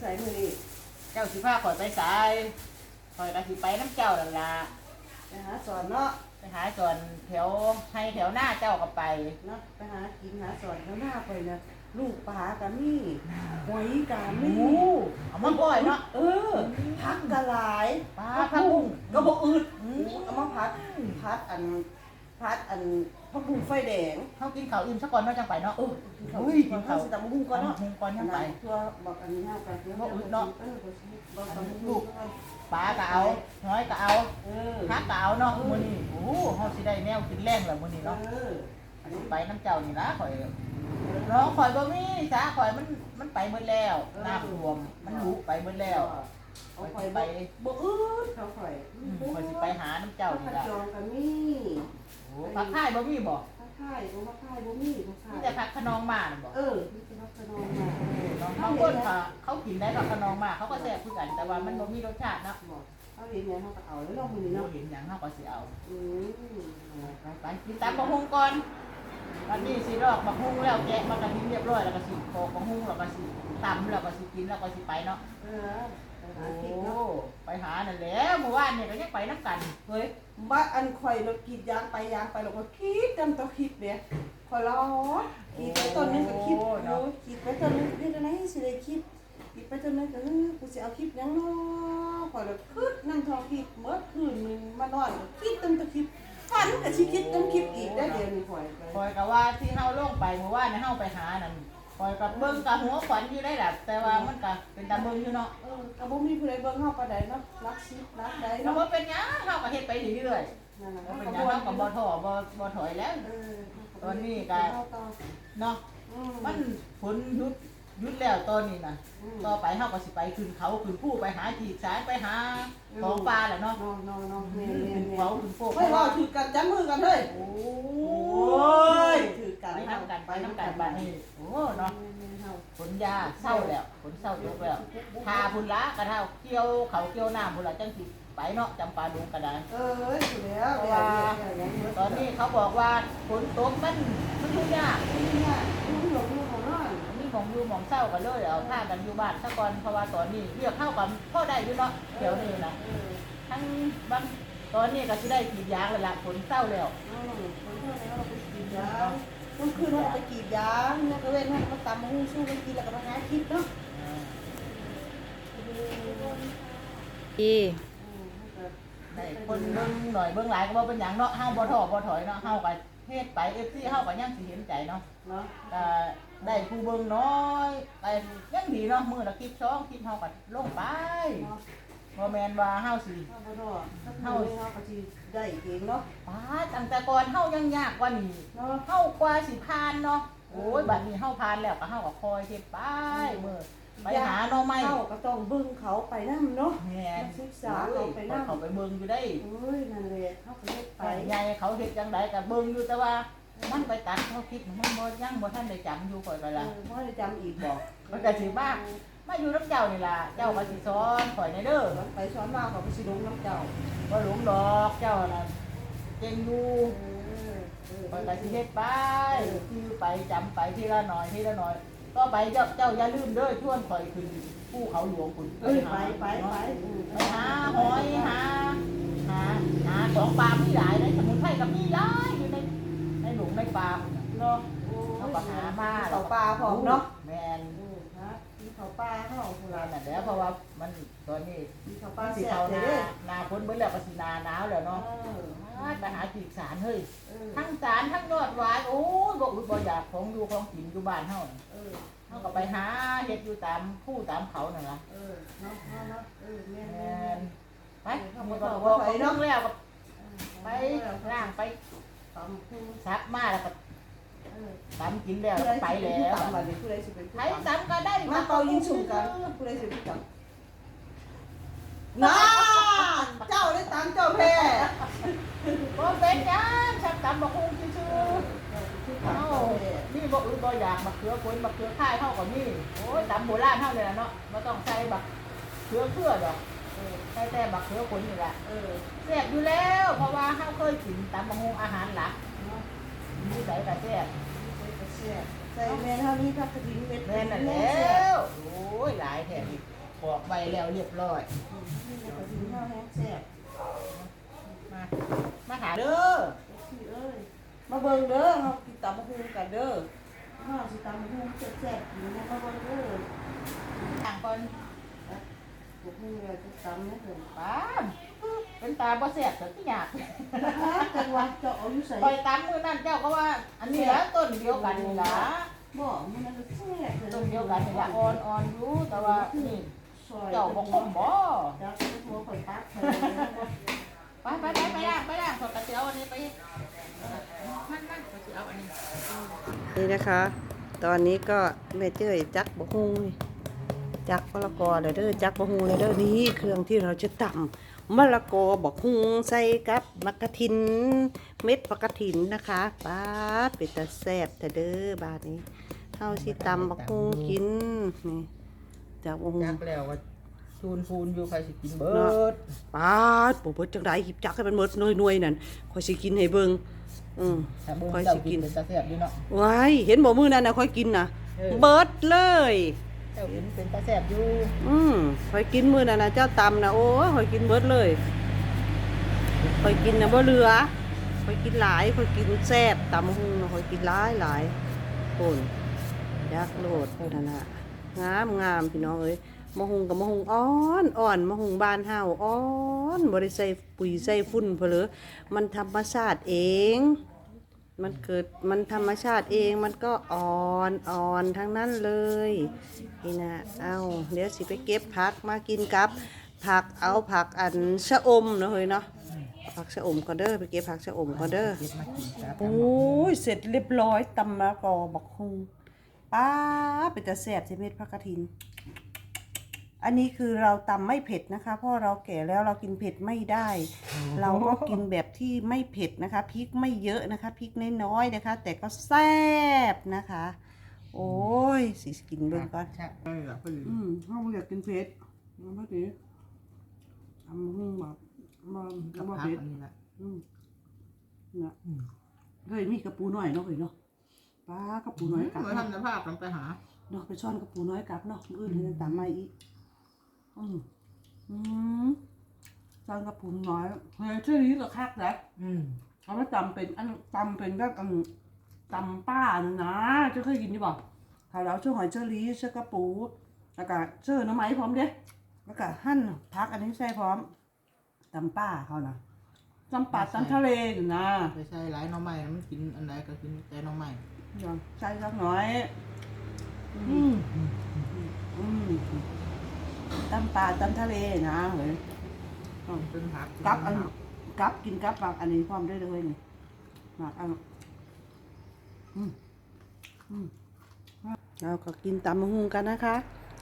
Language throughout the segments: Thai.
ใส่มือนี่เจ้าสิพาข่อยไปสายข่อยก็สิไปน้ำเจ้านั่นล่ะไปหาสอนเนาะไปหาส่วนแถวให้แถวหน้าเจ้าก็ไปเนาะไปหากินหาสอนแล้วหน้าไปนะลูกปลากันนี่หอยกาโอ้นี่เอามาบ่อยเนาะเออพักกะหลายปลาพักบุ้งก็บอกอืดอืมเอามาพัดพัดอัน พัดอันพักบุ้งไฟแดงเขากินข้าวอิ่มซะก่อนเนาะจังไปเนาะเอออุ้ยกินข้าวสิตำบุ้งก่อนเนาะหุงก่อนจังไป ตัวบอกอันนี้ห้ากันเดี๋ยวบ่อึดเนาะเออบอกตำบุ้งลูกปลาก็เอาน้อยก็เอาเออพักก็เอาเนาะมื้อนี้โอ้เฮาสิได้แนวกินแรงแล้วมื้อนี้เอเนาะออันนี้ไปน้ำเจ้านี่ล่ะข่อยน้องข่อยบ่มีจ้าข่อยมันมันไปหมดแล้วน้ำท่วมมันลุไปหมดแล้ว เอาข่อยไปบ่อืดเขาข่อยอืมข่อยสิไปหาน้ำเจ้านี่ผักล่ะจองกันนี่โอ้ผักค่ายบ่มีบ่ผักข่ายบ่ผักข่ายบ่มีผักข่ามียแต่ผักขนองมาน่ะบ่เออนี่คือผักขนมมาน้องบางคนเขาเขากินได้ผักขนองมาเขาก็แซ่บคือกันแต่ว่ามันบ่มีรสชาติเนาะบอกเขาเห็นไงเขาก็เอาแล้วลองมือบ่เนาะเห็นหยังเฮาก็สิเอาอืมไปไปกินตามบักฮุงก่อนวันนี้สิดอกบักฮุงแล้วแกะมากระทิ้งเรียบร้อยแล้วก็สิโปอกบักฮุงแล้วก็สิตำแล้วก็สิกินแล้วก็สิไปเนาะเออไป หาโอ้กินเนาะไปหานั่นแหละเมื่อวานเนี่ยก็ยังไปน้ำกันเฮ้ยบ้าอันข่อยรถกรีดยางไปยางไปแล้วก็คิดจำตัวคิดเนี่ยข่อยรอคิดไปต้นนึงก็คิดโอ้คิดไปต้นนึงเฮ็ดอะไรสิได้คิดคิดไปต้นนึงก็เออกูสิเอาคลิปยังเนาะข่อยเลยคิดนั่งทอคิดเมื่อคืนนึงมานอนก็คิดจำตัวคิดฝันก็สิคิดจำคลิปอีกได้เดี๋ยวนี้ข่อยไปคอยกับว่าที่เฮาลงไปเมื่อวานเนี่ยเฮาไปหานั่น คอยกับเบิ่งกับหัวขวัญอยู่ได้แหละแต่ว่ามันก็เป็นตาเบิ่งอยู่เนาะเออก็บ่มีผู้ใดเบิ่งเฮาปานใดเนาะรักสิบรักใดเราเนาะบ่เป็นหยังเฮาก็เฮ็ดไปเรื่อยนั่นๆน่ะบ่เนาะเป็นหยังเฮาก็บ่ท้อบ่บ่ถอยแล้วเออตอนนี้ก็เฮาต่อเนาะอืมมันฝนหยุดหยุดแล้วตอนนี้น่ะอืมต่อไปเฮาก็สิไปขึ้นเขาขึ้นภูไปหาจีกสายไปหาของปลาแหละเนาะน้องน้องน้องแม่ขึ้นแม่เขาขึ้นโฟกเฮ้ยว่าถือกันจับมือกันเฮ้ยโอ้โอ้ยยถือกันไปน้ำกันไปน้ำกันบัดนี้โอ้เนาะเฮาฝนยาเศร้าแล้วฝนเศร้ายกแล้วทาพุ่นละกระเท่าเกี่ยวเขาเกี่ยวน้ำพุ่นละจังสิไปเนาะจำปาดุงกระดานเอ้ยถูกแล้วเดี๋ยวเดี๋ยวเดี๋ยวเดี๋ยวตอนนี้เขาบอกว่าฝนตกมันมันทุกอย่างเนี่ยลูกหลงลูกของน้องมีหมองอยู่หมองเศร้ากันเลยเอาผ้ากันอยู่บ้านซะก่อนเพราะว่าตอนนี้เรียกเข้ากับพ่อได้อยู่เนาะเดี๋ยวนี้นะเออทั้งบางตอนนี้ก็สิได้กรีดยางแล้วล่ะฝนเศร้าแล้วอืมคนเท่าแล้วเราไปกรีดยา งต้องคืนเราไปกรีดยางเนี่ยก็เว้นให้มันตำหูสู้กันกินแล้วก็มาหาคลิปเนาะดีได้คนเบิ่งหน่อยเบิ่งหลายก็บ่เป็นหยังเนาะเฮาบ่ท้อบ่ถอยเนาะเฮาก็เฮ็ดไป FC เฮาก็ยังสิเห็นใจเนาะเนาะก็ได้ผู้เบิ่งน้อยไปยังดีเนาะมื้อละคลิปสองคลิปเฮาก็ลงไปเนาะ บ่แม่นว่าเฮาสิเฮาบ่รอดเฮาเฮาก็สิได้เองเนาะป้าตั้งแต่ก่อนเฮายังยากกว่านี้เนาะเฮากว่าสิผ่านเนาะโอ้ยบัดนี้เฮาผ่านแล้วก็เฮาก็คอยเฮ็ดไปมื้อไปหาหน่อไม้เฮาก็ต้องเบิ่งเขาไปนำเนาะแม่นศึกษาเขาไปนำเขาไปเบิ่งอยู่ได้โอ้ยนั่นแหละเฮาก็เฮ็ดไปไปใหญ่เขาเฮ็ดจังไดก็เบิ่งอยู่แต่ว่ามันไปตัดเขาคลิปมันบ่ยังบ่ทันได้จำอยู่ข่อยก็เอล่ะอบ่ได้จำอีกบอกมันก็สิบ้า มาอยู่น้ำเจ้านี่ล่ะ เจ้าก็สิสอนข่อยในเด้อไปสอนมาเขาก็สิลงน้ำเจ้าบ่หลงดอกเจ้าน่ะเก่งอยู่เออเออข่อยก็สิเฮ็ดไปคือไปจำไปทีละหน่อยทีละหน่อยต่อไปเจ้าเจ้าอย่าลืมเด้อชวนข่อยขึ้นภูเขาหลวงคุณเอ้ยไปไปไปไปหาหอยหาหาหาของปลามีหลายในสมุนไพรก็มีหลายอยู่ในในหลงในปลาพุ่นน่ะเนาะเขาก็หามาเขาปลาพร้อมเนาะ แมน เออฮะมี เขาปลาเฮาพุ่นนั่ล่ะนน่ะเดี๋ยวเพราะว่ามันตอนนี้มีเขาปลามันสิแซ่เขาบหเด้นาอหนาฝนเบิ่แล้วก็สิหนาหนาวแล้วเอเนาะอไปหาจีกสารเฮ้ยเออทั้งสารทั้งยอดหวายโอ้ยบ่อึดบ่อยากของอยู่ของกินอยู่บ้านเฮาน่ะเออเฮาก็ไปหาเฮ็ดอยู่ตามผู้ตามเขานั่นล่ะเออเนาะเนาะเนาะเออแม่แมนนไปเขาหมบ่ดต้ก็องบอกไปไปเนาะเนาะแล้วก็ไปไปล่างไปตำคู่ซับมาแล้วก็เออ ตำกินแล้วผู้ใดไปสิเป็นแล้ผู้วตำบัดนี้ผู้ใดสิเป็นผู้ไผตำตำก็ได้มาเป่ายิงสุ่มกันผู้ใดสิเป็นผู้ตำน้าเจ้าได้ตำเจ้าแพ้บ่เป็นหยังชักตำบ่คงซื่อๆเอ้านี่บ่อึดบ่อยากบักเขือคนบักเขือค่ายเฮาก็มีโอ้ยตำโบราณเฮานี่ล่ะเนาะบ่ต้องใส่บักเขือเครือดอกเออใส่แต่บักเขือคนนี่แหละเออแซ่บอยู่แล้ว เพราะว่าเฮาเคยกินตำบักฮงอาหารหลัก เนาะมีไสก็แซ่บเออเสียอใส่แม่เท่านี้พักกระดิ่งเม็ดแม่นน่ะแล้แล้วโอ้ยหลายแถมอีกบอกใบแล้วเรียบร้อยกระดิ่งเท่าแห้งแซ่บมามาหาเด้อพี่เอ้ยมาเบิ่งเด้อเฮากินตำบักหุ่งกันเด้อเฮาสิตำบักหุ่งแซ่บๆกินนะมาเบิ่งเด้อต่างก่อนบักหุ่งเราจะตำนะเพิ่นป้าบ เป็นตาบ่แซ่บแต่ที่อยากนะคะจังหวัดเจาะเอาอยู่ใส่ปล่อยตามมือนั่นเจ้าก็ว่า อันนี้ละต้นเดียวกันนี่ละบ่มันน่ะแซ่บต้นเดียวกันนี่ละอ่อนอ่อนอยู่แต่ว่านี่ซอยเจ้าบ่คมบ่เดี๋ยวหัวข่อยปักเพิ่นไปไปไปไปย่างไปย่างสดกระเจียวอันนี้ไปมันมันกระเจียวอันนี้นี่นะคะ ตอนนี้ก็แม่เจ้ยจักบะฮุงนี่ จักมะละกอเด้อเด้อจักบะฮุงเด้อเด้อนี่เครื่องที่เราจะตำมะละกอบะฮุงใส่กับมะกะทิน เม็ดมะกะทินนะคะป้าดเป็นตาแซ่บแต่เด้อบาดนี้เฮาสิตำบะฮุงกินนี่จากบะฮุงจักแล้วว่าชูนฟูนอยู่ใครสิกินเบิดป้าดบ่เบิดจังไดหิบจักให้มันหมดหน่วยๆนั่นข่อยสิกินให้เบิ่งอืมถ้าเบิ่งค่อยเจ้าสิกิกินนเป็นตาแซ่บดีเนาะว้ายเห็นบ่มื้อนั้นน่ะข่อยกินน่ะเออเบิดเลย เจ้ากินเป็นตาแซ่บอยู่อืมข่อยกินมื้อนั้นนะเจ้าตำนะโอ้ยข่อยกินเบิดเลยข่อยกินนะบ่เหลือข่อยกินหลายข่อยกินแซ่บตำหุงน่ะข่อยกินหลายหลายโอนยักษ์โลดนั่นน่ะงามงามพี่น้องเอ้ยมะฮุงกับมะฮุงอ่อนอ่อนมะฮุงบานเฮาอ่อนบ่ได้ใส่ปุ๋ยใส่ฝุ่นเพลอมันธรรมชาติเอง มันเกิดมันธรรมชาติเองมันก็อ่อนอ่อนทั้งนั้นเลยนี่นะเอาเดี๋ยวสิไปเก็บผักมากินกับ ผักเอาผักอันชะอมเนาะเฮ้ยเนาะผักชะอมก็เด้อไปเก็บผักชะอมก็เด้อรับโอ้ยเสร็จเรียบร้อยตำมะกอบักฮุงป้าเป็นจะแสบใช่เม็ดผักกระถิน อันนี้คือเราตำไม่เผ็ดนะคะ เพราะเราแก่แล้วเรากินเผ็ดไม่ได้ เราก็กินแบบที่ไม่เผ็ดนะคะพริกไม่เยอะนะคะพริกน้อยๆนะคะ แต่ก็แซ่บนะคะ โอ้ยสิกินเบิ่งก่อนใช่เออเพิ่นอืมห้องอยากกินเผ็ดมันพอดีทำหุ้งแบบมันกับมันผักเผ็ดอันนี้แหละอืมนะเฮ้ยมีกระปูน้อยเนาะเฮ้ยเนาะป้ากระปูน้อยกลับเหมือนเนาะทำสภาพลองไปหาเนาะไปซ่อนกระปูน้อยกลับเนาะมื้ออื่นให้ตามมาอีก อืมอืมซ่อนกระปูน้อยเฮ้ยชื่อนี้เหรอคักนะอืมเขาว่าจำเป็นอันจำเป็นแบบอันจำป้านะนะเจะเคยกินที่บอกขาวแล้วชื่อหอยเชอรี่ชื่อกระปูแล้วก็ชื่อหน้ำไม้พร้อมเด้แล้วก็หั่นพักอันนี้ใส่พร้อมจำป้าเขานะจำป่าจำทะเลอยู่นะไปใช่หลายหน้องใหม่มันกินอันไหนก็กินแต่หน้องใหม่อย่างใส่สักหน่อย อืม อืม จำป่าจำทะเลนะเฮ้ยเป็นผักกับอันกับกินกับแบบอันนี้พร้อมได้เลยนี่หมากอันอืมอืมเราก็กินตำมะฮุงกันนะคะ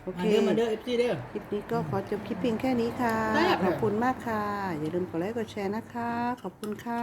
โอมาเคเด้อมาเด้อเอฟซีเด้อ คลิปนี้ก็ขอจบคลิปเพียงแค่นี้ค่ะแซ่บเลยขอบคุณมากค่ะ อย่าลืมกดไลค์กดแชร์นะคะ ขอบคุณค่ะ